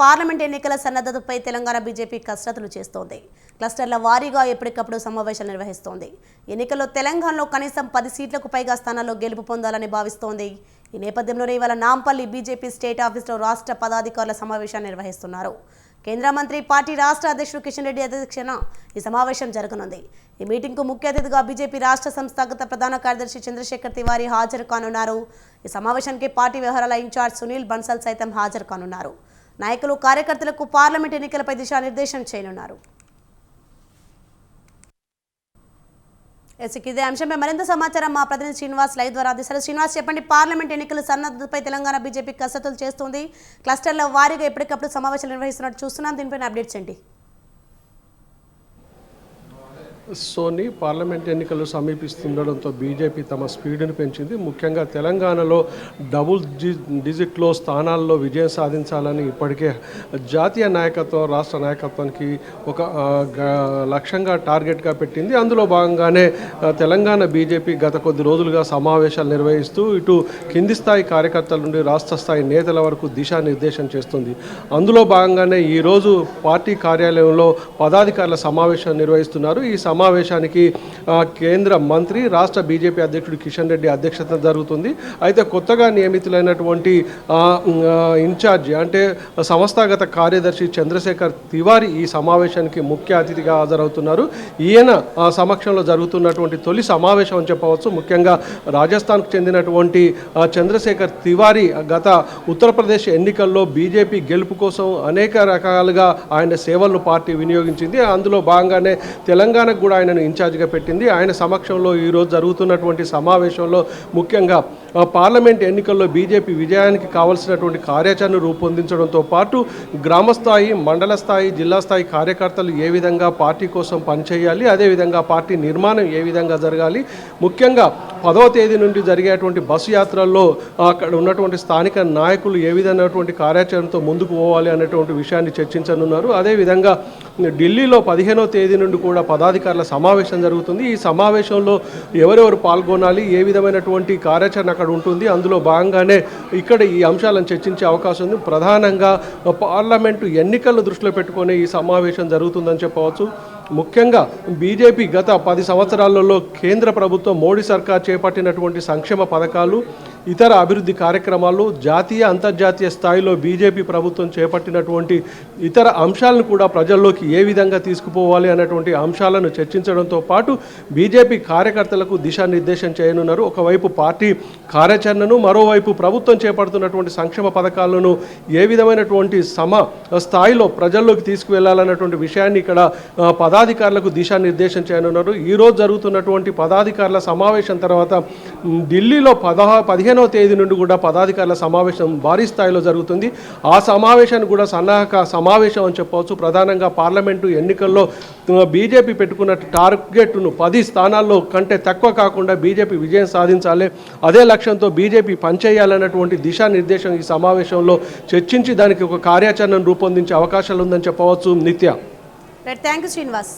Parliament ఎన్నికల సన్నద్ధతపై Telangana BJP కసరత్తులు చేస్తోంది. క్లస్టర్ల వారీగా ఎప్పటికప్పుడు సమావేశాలు నిర్వహిస్తోంది. ఎన్నికల్లో తెలంగాణలో కనీసం పది సీట్లకు పైగా స్థానాల్లో గెలుపు పొందాలని భావిస్తోంది. ఈ నేపథ్యంలోనే ఇవాళ నాంపల్లి బీజేపీ స్టేట్ ఆఫీస్లో రాష్ట్ర పదాధికారుల సమావేశాన్ని నిర్వహిస్తున్నారు. కేంద్ర మంత్రి పార్టీ రాష్ట్ర అధ్యక్షుడు కిషన్ రెడ్డి అధ్యక్షన ఈ సమావేశం జరగనుంది. ఈ మీటింగ్కు ముఖ్య అతిథిగా బీజేపీ రాష్ట్ర సంస్థాగత ప్రధాన కార్యదర్శి చంద్రశేఖర్ తివారీ హాజరు కానున్నారు. ఈ సమావేశానికి పార్టీ వ్యవహారాల ఇన్ఛార్జ్ సునీల్ బన్సల్ సైతం హాజరు కానున్నారు. నాయకులు కార్యకర్తలకు పార్లమెంట్ ఎన్నికలపై దిశానిర్దేశం చేయనున్నారు. ఇదే అంశంపై మరింత సమాచారం మా ప్రతినిధి శ్రీనివాస్ లైవ్ ద్వారా అందిస్తారు. శ్రీనివాస్ చెప్పండి పార్లమెంట్ ఎన్నికల సన్నద్ధతపై తెలంగాణ బీజేపీ కసరత్తులు చేస్తుంది. క్లస్టర్ల వారీగా ఎప్పటికప్పుడు సమావేశాలు నిర్వహిస్తున్నట్టు చూస్తున్నాం. దీనిపైన అప్డేట్స్ ఏంటి? సోని పార్లమెంట్ ఎన్నికలు సమీపిస్తుండడంతో బీజేపీ తమ స్పీడ్ను పెంచింది. ముఖ్యంగా తెలంగాణలో డబుల్ డిజిట్లో స్థానాల్లో విజయం సాధించాలని ఇప్పటికే జాతీయ నాయకత్వం రాష్ట్ర నాయకత్వానికి ఒక గ- లక్ష్యంగా టార్గెట్గా పెట్టింది. అందులో భాగంగానే తెలంగాణ బీజేపీ గత కొద్ది రోజులుగా సమావేశాలు నిర్వహిస్తూ ఇటు కింది స్థాయి కార్యకర్తల నుండి రాష్ట్ర స్థాయి నేతల వరకు దిశానిర్దేశం చేస్తుంది. అందులో భాగంగానే ఈరోజు పార్టీ కార్యాలయంలో పదాధికారుల సమావేశం నిర్వహిస్తున్నారు. ఈ సమావేశానికి కేంద్ర మంత్రి రాష్ట్ర బీజేపీ అధ్యక్షుడు కిషన్ రెడ్డి అధ్యక్షతన జరుగుతుంది. అయితే కొత్తగా నియమితులైనటువంటి ఇన్ఛార్జ్ ఇన్ఛార్జి అంటే సంస్థాగత కార్యదర్శి చంద్రశేఖర్ తివారి ఈ సమావేశానికి ముఖ్య అతిథిగా హాజరవుతున్నారు. ఈయన ఆ, సమక్షంలో జరుగుతున్నటువంటి తొలి సమావేశం అని చెప్పవచ్చు. ముఖ్యంగా రాజస్థాన్కు చెందినటువంటి చంద్రశేఖర్ తివారీ గత ఉత్తరప్రదేశ్ ఎన్నికల్లో బీజేపీ గెలుపు కోసం అనేక రకాలుగా ఆయన సేవలను పార్టీ వినియోగించింది. అందులో భాగంగానే తెలంగాణకు కూడా ఆయనను ఇన్ఛార్జిగా పెట్టింది. ఆయన సమక్షంలో ఈరోజు జరుగుతున్నటువంటి సమావేశంలో ముఖ్యంగా పార్లమెంట్ ఎన్నికల్లో బీజేపీ విజయానికి కావలసినటువంటి కార్యాచరణ రూపొందించడంతో పాటు గ్రామస్థాయి మండల స్థాయి జిల్లా స్థాయి కార్యకర్తలు ఏ విధంగా పార్టీ కోసం పనిచేయాలి అదేవిధంగా పార్టీ నిర్మాణం ఏ విధంగా జరగాలి ముఖ్యంగా పదవ తేదీ నుండి జరిగేటువంటి బస్సు యాత్రల్లో అక్కడ ఉన్నటువంటి స్థానిక నాయకులు ఏ విధమైనటువంటి కార్యాచరణతో ముందుకు పోవాలి అనేటువంటి విషయాన్ని చర్చించనున్నారు. అదేవిధంగా ఢిల్లీలో పదిహేనో తేదీ నుండి కూడా పదాధికారుల సమావేశం జరుగుతుంది. ఈ సమావేశంలో ఎవరెవరు పాల్గొనాలి ఏ విధమైనటువంటి కార్యాచరణ అక్కడ ఉంటుంది అందులో భాగంగానే ఇక్కడ ఈ అంశాలను చర్చించే అవకాశం ఉంది. ప్రధానంగా పార్లమెంటు ఎన్నికలను దృష్టిలో పెట్టుకునే ఈ సమావేశం జరుగుతుందని చెప్పవచ్చు. ముఖ్యంగా బీజేపీ గత పది సంవత్సరాలలో కేంద్ర ప్రభుత్వం మోడీ సర్కార్ చేపట్టినటువంటి సంక్షేమ పథకాలు ఇతర అభివృద్ధి కార్యక్రమాలు జాతీయ అంతర్జాతీయ స్థాయిలో బీజేపీ ప్రభుత్వం చేపట్టినటువంటి ఇతర అంశాలను కూడా ప్రజల్లోకి ఏ విధంగా తీసుకుపోవాలి అనేటువంటి అంశాలను చర్చించడంతో పాటు బీజేపీ కార్యకర్తలకు దిశానిర్దేశం చేయనున్నారు. ఒకవైపు పార్టీ కార్యాచరణను మరోవైపు ప్రభుత్వం చేపడుతున్నటువంటి సంక్షేమ పథకాలను ఏ విధమైనటువంటి సమ స్థాయిలో ప్రజల్లోకి తీసుకువెళ్ళాలన్నటువంటి విషయాన్ని ఇక్కడ పదాధికారులకు దిశానిర్దేశం చేయనున్నారు. ఈ రోజు జరుగుతున్నటువంటి పదాధికారుల సమావేశం తర్వాత ఢిల్లీలో పదహా పదిహేనవ తేదీ నుండి కూడా పదాధికారుల సమావేశం భారీ స్థాయిలో జరుగుతుంది. ఆ సమావేశాన్ని కూడా సన్నాహక సమావేశం అని చెప్పవచ్చు. ప్రధానంగా పార్లమెంటు ఎన్నికల్లో బీజేపీ పెట్టుకున్న టార్గెట్ను పది స్థానాల్లో కంటే తక్కువ కాకుండా బీజేపీ విజయం సాధించాలి. అదే లక్ష్యంతో బీజేపీ పనిచేయాలన్నటువంటి దిశానిర్దేశం ఈ సమావేశంలో చర్చించి దానికి ఒక కార్యాచరణను రూపొందించే అవకాశాలు ఉందని చెప్పవచ్చు. నిత్య. Thank you Srinivas